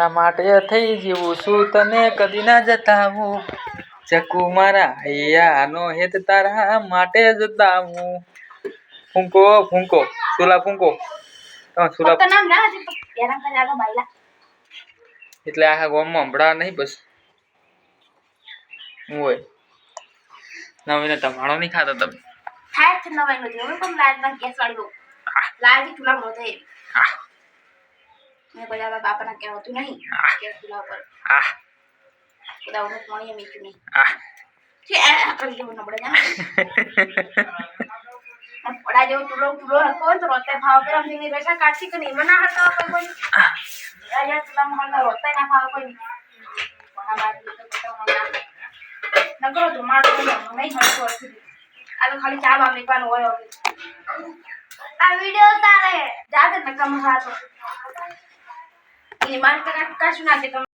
માટે થઈ જીવું છું તને કદી ના જતાવું ચકુ મારા હૈયાનો હેત તારા માટે જતાવું ફૂંકો ફૂંકો સુલા ફૂંકો. સુલા એટલે આખા ગામમાં હમણાં નહીં બસ. હોય. નવીને તમારો નહીં ખાતા તમે. થાય છે નવાઈ નું જેવું પણ લાજમાં કેસ વાળી લાજ થઈ આહ મેં દાદા બાપાના કહેવાતું નહીં. કે ચૂલા પર બધા ઉનું પાણી મીઠું નહીં. છે કરી જેવું નબળે જા પડા જેવો ચૂલો ચૂલો હોય તો રોતે ભાવ પર અમને રેસા કાઢી કે નહીં? મના હતો કોઈ રાજા ચૂલામાં હરતા રોતે ના ભાવ કોઈ. કોના બાદ બધા નકરો ધુમાડો નહીં હરતું આ ખાલી ચા બા મેકવાનું હોય આ વીડિયો તારે. જાતે નકમ હાથો. કશું નાખે તમે